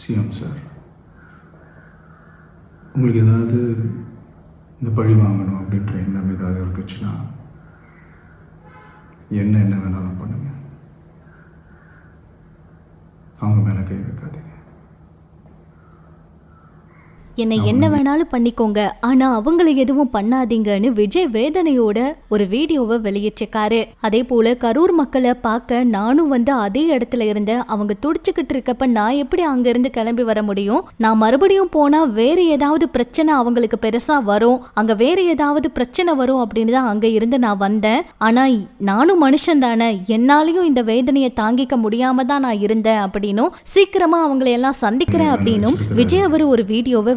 CM sir உங்களுக்கு ஏதாவது இந்த பழி வாங்கணும் அப்படின்ற எண்ணம் ஏதாவது இருந்துச்சுன்னா என்ன என்ன வேணாலும் பண்ணுங்க. அவங்க மேலே கை வைக்காதீங்க. என்னை என்ன வேணாலும் பண்ணிக்கோங்க. ஆனா அவங்கள எதுவும் பண்ணாதீங்கன்னு விஜய் வேதனையோட ஒரு வீடியோவை வெளியிட்டிருக்காரு. அதே போல கரூர் மக்களை பார்க்க நானும் வந்து அதே இடத்துல இருந்தேன். அவங்க துடிச்சுக்கிட்டு இருக்கப்ப நான் எப்படி அங்க இருந்து கிளம்பி வர முடியும்? நான் மறுபடியும் போனா வேற ஏதாவது பிரச்சனை அவங்களுக்கு பெருசா வரும். அங்க வேற ஏதாவது பிரச்சனை வரும் அப்படின்னு தான் அங்க இருந்து நான் வந்தேன். ஆனா நானும் மனுஷன் தானே. என்னாலையும் இந்த வேதனையை தாங்கிக்க முடியாம தான் நான் இருந்தேன் அப்படின்னும் சீக்கிரமா அவங்களை எல்லாம் சந்திக்கிறேன் அப்படின்னும் விஜய் அவர் ஒரு வீடியோவை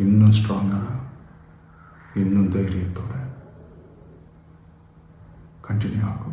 ಇನ್ನೂ ಸ್ಟ್ರಾಂಗಾರ ಇನ್ನೂ ಧೈರ್ಯ ತೋರೆ ಕಂಟಿನ್ಯೂ ಆಗು